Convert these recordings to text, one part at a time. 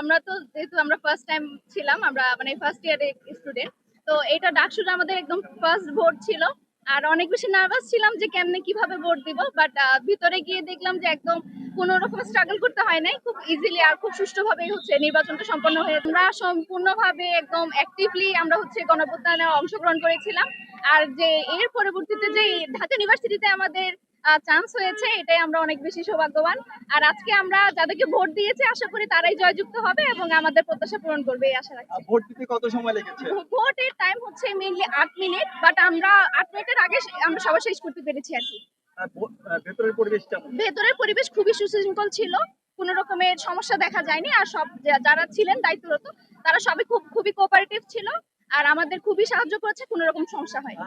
আমরা তো যেহেতু আমরা ফার্স্ট টাইম ছিলাম, আমরা মানে ফার্স্ট ইয়ারে স্টুডেন্ট তো এটা ডাকসুটা আমাদের একদম ফার্স্ট ভোট ছিল। আর অনেক বেশি নার্ভাস ছিলাম যে কেমনে কীভাবে ভোট দিব বাট ভিতরে গিয়ে দেখলাম যে একদম কোনো রকম স্ট্রাগল করতে হয় নাই, খুব ইজিলি আর খুব সুষ্ঠুভাবেই হচ্ছে নির্বাচনটা সম্পন্ন হয়ে আমরা সম্পূর্ণভাবে একদম অ্যাক্টিভলি আমরা হচ্ছে গণভোটদানে অংশগ্রহণ করেছিলাম। আর যে এর পরবর্তীতে যে ঢাকা ইউনিভার্সিটিতে আমাদের চান্স হয়েছে এটাই আমরা অনেক বেশি সৌভাগ্যবান। আর আজকে আমরা যাদেরকে ভোট দিয়েছি আশা করি তারাই জয়যুক্ত হবে এবং আমাদের প্রত্যাশা পূরণ করবে এই আশা রাখছি। ভোট দিতে কত সময় লেগেছে? ভোটের টাইম হচ্ছে মেইনলি আট মিনিট বাট আমরা আট মিনিটের আগে আমরা সবার শেষ করতে পেরেছি আর কি। ভেতরের পরিবেশ কেমন? ভেতরের পরিবেশ খুবই সুশৃঙ্খল ছিল কোনো রকমের সমস্যা দেখা যায়নি আর সব যারা ছিলেন দায়িত্বরত তারা সবাই খুব খুবই কোঅপারেটিভ ছিল আর আমাদের খুবই সাহায্য করেছে কোনো রকম সমস্যা হয়নি।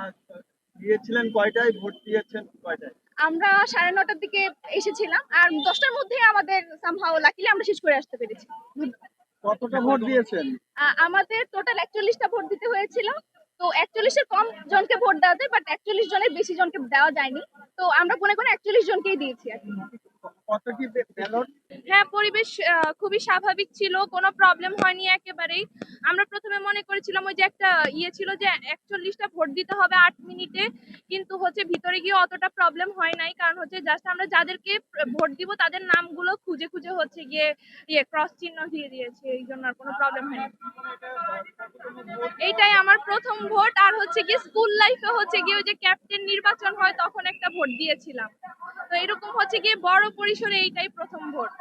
দিয়েছিলেন কয়টায়? ভোট দিয়েছেন কয়টায়? আমরা সাড়ে নটার দিকে এসেছিলাম আর দশটার মধ্যে আমাদের সামহাও লাকিলে আমরা শেষ করে আসতে পেরেছি। কতটা ভোট দিয়েছেন? আমাদের টোটাল একচল্লিশটা ভোট দিতে হয়েছিল। তো একচল্লিশের কম জনকে ভোট দেওয়া যায় বাট একচল্লিশ জনের বেশি জনকে দেওয়া যায়নি। তো আমরা কোনে কোনে একচল্লিশ জনকেই দিয়েছি আর কি। হ্যাঁ পরিবেশ খুবই স্বাভাবিক ছিল কোনো প্রবলেম হয়নি একেবারেই। আমরা প্রথমে মনে করেছিলাম ওই যে একটা ইয়ে ছিল যে একচল্লিশটা ভোট দিতে হবে আট মিনিটে কিন্তু হচ্ছে ভিতরে গিয়ে অতটা প্রবলেম হয় নাই কারণ হচ্ছে জাস্ট আমরা যাদেরকে ভোট দিব তাদের নামগুলো খুঁজে খুঁজে হচ্ছে গিয়ে ইয়ে ক্রস চিহ্ন দিয়ে দিয়েছে এই জন্য আর কোনো প্রবলেম হয়নি। এইটাই আমার প্রথম ভোট, আর হচ্ছে কি স্কুল লাইফে হচ্ছে গিয়ে ওই যে ক্যাপ্টেন নির্বাচন হয় তখন একটা ভোট দিয়েছিলাম। তো এরকম হচ্ছে গিয়ে বড় পরিসরে এইটাই প্রথম ভোট।